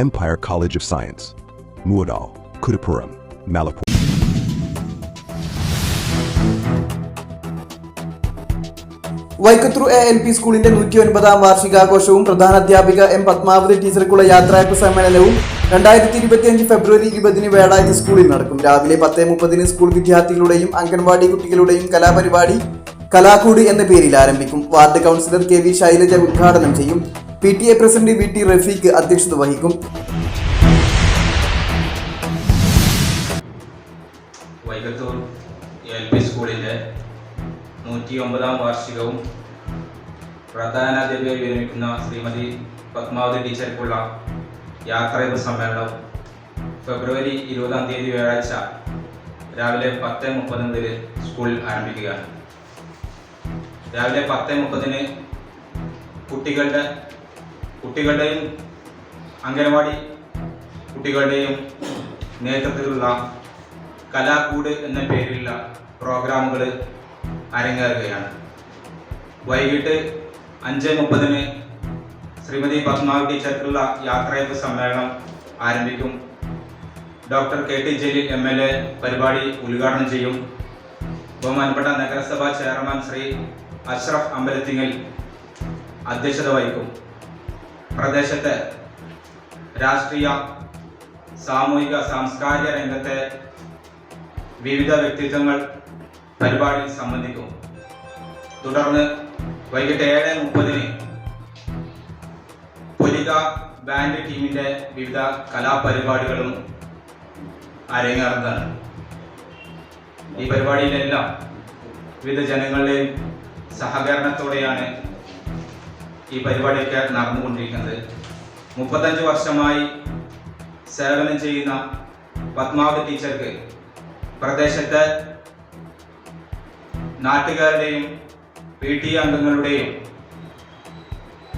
Empire College of Science. Muadal, Kudapuram, Malapur. Vaikkathur A L P സ്കൂളിന്റെ നൂറ്റി ഒൻപതാം വാർഷികാഘോഷവും പ്രധാന അധ്യാപിക എം പത്മാവതി ടീച്ചർക്കുള്ള യാത്രയപ്പ് സമ്മേളനവും രണ്ടായിരത്തി ഇരുപത്തിയഞ്ച് ഫെബ്രുവരി ഇരുപതിന് വേടായത്ത് സ്കൂളിൽ നടക്കും രാവിലെ പത്ത് മുപ്പതിന് സ്കൂൾ വിദ്യാർത്ഥികളുടെയും അംഗൻവാടി കുട്ടികളുടെയും കലാപരിപാടി കലാകൂടി എന്ന പേരിൽ ആരംഭിക്കും ward councillor K V Shailaja ഉദ്ഘാടനം ചെയ്യും P T A president V T Rafeeq അധ്യക്ഷത വഹിക്കും. വൈകത്തൂർ എൽ പി സ്കൂളിന്റെ നൂറ്റി ഒമ്പതാം വാർഷികവും പ്രധാനാധ്യാപികയായി വിരമിക്കുന്ന ശ്രീമതി പത്മാവതി ടീച്ചർക്കുള്ള യാത്രയപ്പ് സമ്മേളനവും ഫെബ്രുവരി ഇരുപതാം തീയതി വ്യാഴാഴ്ച രാവിലെ പത്ത് മുപ്പത് സ്കൂളിൽ ആരംഭിക്കുകയാണ്. രാവിലെ പത്ത് മുപ്പതിന് കുട്ടികളുടെ കുട്ടികളുടെയും അംഗനവാടി കുട്ടികളുടെയും നേതൃത്വത്തിലുള്ള കലാകൂട് എന്ന പേരിലുള്ള പ്രോഗ്രാമുകൾ അരങ്ങേറുകയാണ്. വൈകിട്ട് അഞ്ച് മുപ്പതിന് ശ്രീമതി പത്മാവതി ടീച്ചർക്കുള്ള യാത്രയപ്പ് സമ്മേളനം ആരംഭിക്കും. Doctor K T Jaleel M L A പരിപാടി ഉദ്ഘാടനം ചെയ്യും. ബഹുമാനപ്പെട്ട നഗരസഭാ ചെയർമാൻ ശ്രീ അഷ്റഫ് അമ്പലത്തിങ്ങൽ അധ്യക്ഷത വഹിക്കും. പ്രദേശത്തെ രാഷ്ട്രീയ സാമൂഹിക സാംസ്കാരിക രംഗത്തെ വിവിധ വ്യക്തിത്വങ്ങൾ പരിപാടിയിൽ സംബന്ധിക്കും. തുടർന്ന് വൈകിട്ട് ഏഴ് മുപ്പതിന് പുലിക ബാൻഡ് ടീമിന്റെ വിവിധ കലാപരിപാടികളും അരങ്ങേറുന്നതാണ്. ഈ പരിപാടിയിലെല്ലാം വിവിധ ജനങ്ങളുടെയും സഹകരണത്തോടെയാണ് ഈ പരിപാടിയൊക്കെ നടന്നുകൊണ്ടിരിക്കുന്നത്. മുപ്പത്തഞ്ച് വർഷമായി സേവനം ചെയ്യുന്ന പത്മാവതി ടീച്ചർക്ക് പ്രദേശത്തെ നാട്ടുകാരുടെയും പി ടി അംഗങ്ങളുടെയും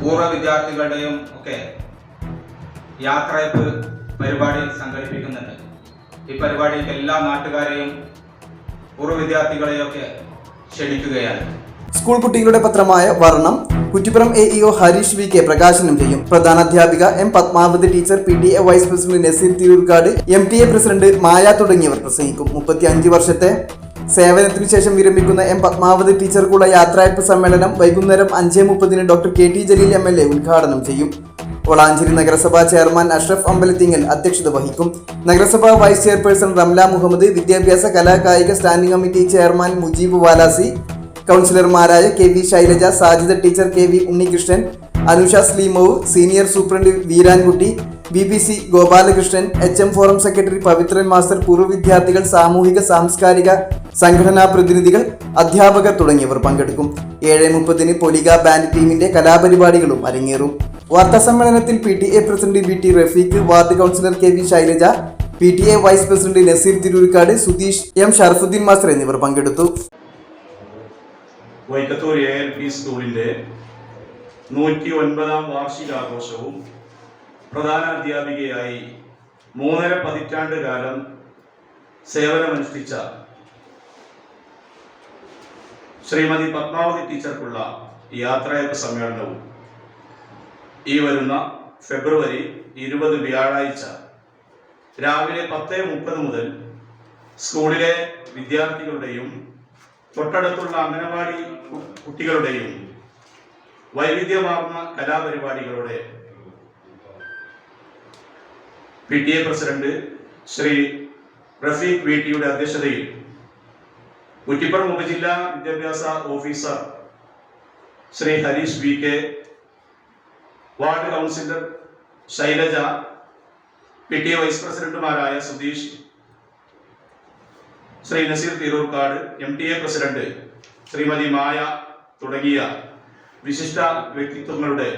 പൂർവ വിദ്യാർത്ഥികളുടെയും ഒക്കെ യാത്രയപ്പ് പരിപാടി സംഘടിപ്പിക്കുന്നുണ്ട്. ഈ പരിപാടിക്ക് എല്ലാ നാട്ടുകാരെയും പൂർവ വിദ്യാർത്ഥികളെയും ഒക്കെ ക്ഷണിക്കുകയാണ്. സ്കൂൾ കുട്ടികളുടെ പത്രമായ Varnam Kuttippuram A E O Hareesh V K പ്രകാശനം ചെയ്യും. പ്രധാനാധ്യാപിക M Padmavathi teacher P D A vice president Naseer Thirurkkad M T A president Maya തുടങ്ങിയവർ പ്രസംഗിക്കും. മുപ്പത്തി അഞ്ച് വർഷത്തെ സേവനത്തിനു ശേഷം വിരമിക്കുന്ന എം പത്മാവതി ടീച്ചർക്കുള്ള യാത്രയപ്പ് സമ്മേളനം വൈകുന്നേരം അഞ്ച് മുപ്പതിന് doctor K T Jaleel M L A ഉദ്ഘാടനം ചെയ്യും. വളാഞ്ചേരി നഗരസഭാ ചെയർമാൻ അഷ്റഫ് അമ്പലത്തിങ്ങൽ അധ്യക്ഷത വഹിക്കും. നഗരസഭാ വൈസ് ചെയർപേഴ്സൺ റംല മുഹമ്മദ് വിദ്യാഭ്യാസ കലാകായിക standing committee chairman Mujeeb Valasi കൗൺസിലർമാരായ K V Shailaja Sajitha teacher K V Unnikrishnan Anusha സ്ലീമോവ് senior superintendent Veerankutty B B C Gopalakrishnan H M forum secretary Pavithran master പൂർവ വിദ്യാർത്ഥികൾ സാമൂഹിക സാംസ്കാരിക സംഘടനാ പ്രതിനിധികൾ അധ്യാപകർ തുടങ്ങിയവർ പങ്കെടുക്കും. ഏഴ് മുപ്പതിന് പൊലിക ബാൻഡ് ടീമിന്റെ കലാപരിപാടികളും അരങ്ങേറും. വാർത്താ സമ്മേളനത്തിൽ P T A president V T Rafeeq ward councillor K V Shailaja P T A vice president Naseer Thirurikkad Sudheesh M Sharafuddin master എന്നിവർ പങ്കെടുത്തു. വൈക്കത്തൂർ എ എൽ പി സ്കൂളിന്റെ നൂറ്റി ഒൻപതാം വാർഷികാഘോഷവും പ്രധാന അധ്യാപികയായി മൂന്നര പതിറ്റാണ്ട് കാലം സേവനമനുഷ്ഠിച്ച ശ്രീമതി പത്മാവതി ടീച്ചർക്കുള്ള യാത്രയപ്പ് സമ്മേളനവും ഈ വരുന്ന ഫെബ്രുവരി ഇരുപത് വ്യാഴാഴ്ച രാവിലെ പത്ത് മുപ്പത് മുതൽ സ്കൂളിലെ വിദ്യാർത്ഥികളുടെയും തൊട്ടടുത്തുള്ള അംഗനവാടി കുട്ടികളുടെയും വൈവിധ്യമാർന്ന കലാപരിപാടികളുടെ P T A president Shri Rafeeq V ടിയുടെ അധ്യക്ഷതയിൽ കുറ്റിപ്പുറം ഉപജില്ലാ വിദ്യാഭ്യാസ officer Shri Hareesh V K ward councillor Shailaja P T A vice പ്രസിഡന്റുമാരായ Sudheesh Shri Naseer Thirurkkad M T A president Shrimati Maya തുടങ്ങിയ വിശിഷ്ട വ്യക്തിത്വങ്ങളുടെ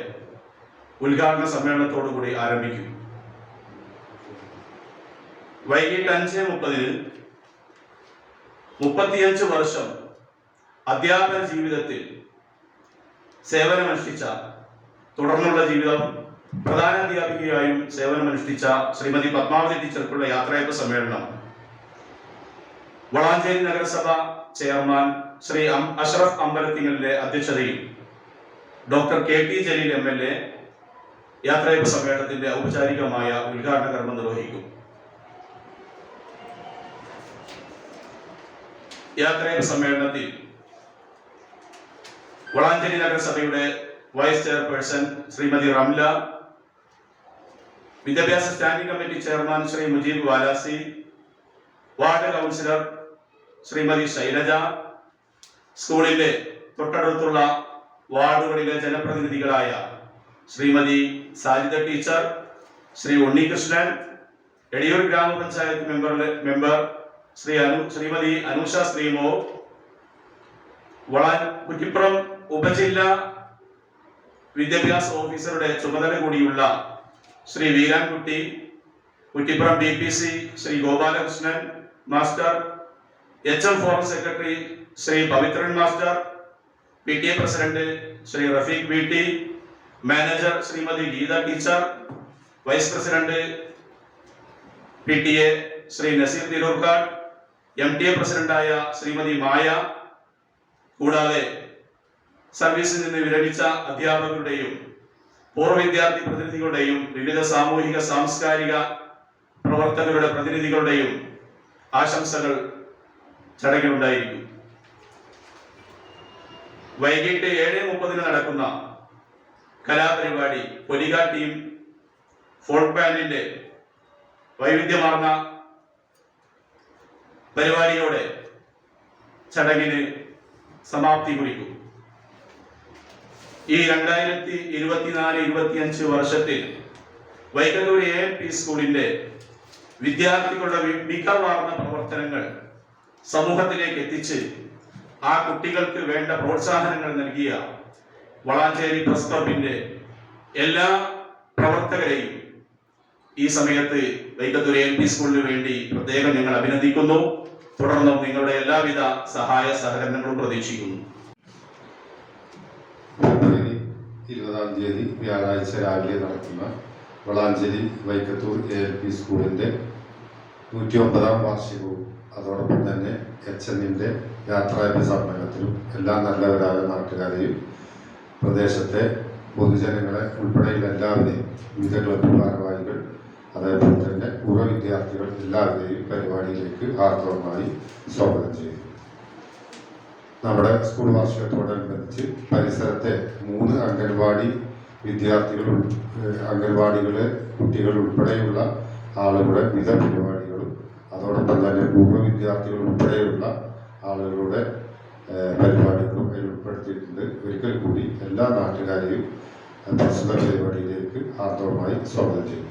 ഉദ്ഘാടന സമ്മേളനത്തോടുകൂടി ആരംഭിക്കും. വൈകിട്ട് അഞ്ച് മുപ്പതിന് മുപ്പത്തിയഞ്ച് വർഷം അധ്യാപന ജീവിതത്തിൽ സേവനമനുഷ്ഠിച്ച തുടർന്നുള്ള ജീവിതം പ്രധാന അധ്യാപികയായും സേവനമനുഷ്ഠിച്ച ശ്രീമതി പത്മാവതി ടീച്ചർക്കുള്ള യാത്രയപ്പ് സമ്മേളനം വളാഞ്ചേരി നഗരസഭ ചെയർമാൻ ശ്രീ അഷ്റഫ് അമ്പലത്തിങ്ങലിന്റെ അധ്യക്ഷതയിൽ doctor K P Jaleel M L A യാത്രയപ്പ് സമ്മേളനത്തിന്റെ ഔപചാരികമായ ഉദ്ഘാടന കർമ്മം നിർവഹിക്കും. യാത്രയപ്പ് സമ്മേളനത്തിൽ വളാഞ്ചേരി നഗരസഭയുടെ വൈസ് ചെയർപേഴ്സൺ ശ്രീമതി റംല വിദ്യാഭ്യാസ standing committee chairman Shri Mujeeb Valasi ward councillor Shrimati Shailaja സ്കൂളിന്റെ തൊട്ടടുത്തുള്ള വാർഡുകളിലെ ജനപ്രതിനിധികളായ ശ്രീമതി സാജിത ടീച്ചർ ശ്രീ ഉണ്ണികൃഷ്ണൻ എടിയൂർ ഗ്രാമപഞ്ചായത്ത് മെമ്പറിലെ മെമ്പർ ശ്രീ അനു ശ്രീമതി അനുഷ ശ്രീമോ വളാൻ കുറ്റിപ്പുറം ഉപജില്ല വിദ്യാഭ്യാസ ഓഫീസറുടെ ചുമതല കൂടിയുള്ള Shri Veerankutty Kuttippuram D P C Shri Gopalakrishnan master H M forum secretary Shri Pavithran master P T A president Shri Rafeeq B T manager Shrimati Geetha teacher vice president P T A Shri Naseer Thirurkkad M T A പ്രസിഡന്റായ ശ്രീമതി മായ കൂടാതെ സർവീസിൽ നിന്ന് വിരമിച്ച അധ്യാപകരുടെയും പൂർവ വിദ്യാർത്ഥി പ്രതിനിധികളുടെയും വിവിധ സാമൂഹിക സാംസ്കാരിക പ്രവർത്തകരുടെ പ്രതിനിധികളുടെയും ആശംസകൾ ചടങ്ങിലുണ്ടായിരിക്കും. വൈകിട്ട് ഏഴ് മുപ്പതിന് നടക്കുന്ന കലാപരിപാടി പൊലികാട്ടിയും ഫോൾക്ക് ബാൻഡിന്റെ വൈവിധ്യമാർന്ന പരിപാടിയോടെ ചടങ്ങിന് സമാപ്തി കുറിക്കും. ഈ രണ്ടായിരത്തി ഇരുപത്തിനാല് ഇരുപത്തിയഞ്ച് വർഷത്തിൽ വൈകല്ലൂർ എ എം പി സ്കൂളിന്റെ വിദ്യാർത്ഥികളുടെ മികവാർന്ന പ്രവർത്തനങ്ങൾ സമൂഹത്തിലേക്ക് എത്തിച്ച് ആ കുട്ടികൾക്ക് വേണ്ട പ്രോത്സാഹനങ്ങൾ നൽകിയ വളാഞ്ചേരി പ്രസ് ക്ലബിന്റെ എല്ലാ പ്രവർത്തകരെയും ഈ സമയത്ത് വൈക്കത്തൂർ എൽ പി സ്കൂളിന് വേണ്ടി പ്രത്യേകം ഞങ്ങൾ അഭിനന്ദിക്കുന്നു. തുടർന്നും നിങ്ങളുടെ എല്ലാവിധ സഹായ സഹകരണങ്ങളും പ്രതീക്ഷിക്കുന്നു. ഇരുപതാം തീയതി വ്യാഴാഴ്ച രാവിലെ നടത്തുന്ന Valanchery Vaikkathur A L P സ്കൂളിന്റെ നൂറ്റി ഒമ്പതാം വാർഷികവും അതോടൊപ്പം തന്നെ എച്ച് എന്നിന്റെ യാത്രായപ്പ് സമ്മേളനത്തിലും എല്ലാ നല്ലവരായ നാട്ടുകാരെയും പ്രദേശത്തെ പൊതുജനങ്ങളെ ഉൾപ്പെടെയുള്ള എല്ലാവരെയും വിവിധ ക്ലബ് ഭാരവാഹികൾ അതേപോലെ തന്നെ പൂർവ വിദ്യാർത്ഥികൾ എല്ലാവരെയും പരിപാടിയിലേക്ക് ആർദ്രമായി സ്വാഗതം ചെയ്യുന്നു. നമ്മുടെ സ്കൂൾ വാർഷികത്തോടനുബന്ധിച്ച് പരിസരത്തെ മൂന്ന് അംഗൻവാടി വിദ്യാർത്ഥികൾ അംഗൻവാടികളെ കുട്ടികൾ ഉൾപ്പെടെയുള്ള ആളുകളുടെ വിവിധ പരിപാടികളും അതോടൊപ്പം തന്നെ പൂർവ വിദ്യാർത്ഥികൾ ഉൾപ്പെടെയുള്ള ആളുകളുടെ പരിപാടികളും അതിൽ ഉൾപ്പെടുത്തിയിട്ടുണ്ട്. ഒരിക്കൽ കൂടി എല്ലാ നാട്ടുകാരെയും പ്രസ്തുത പരിപാടിയിലേക്ക് ആർദ്രമായി സ്വാഗതം ചെയ്യുന്നു.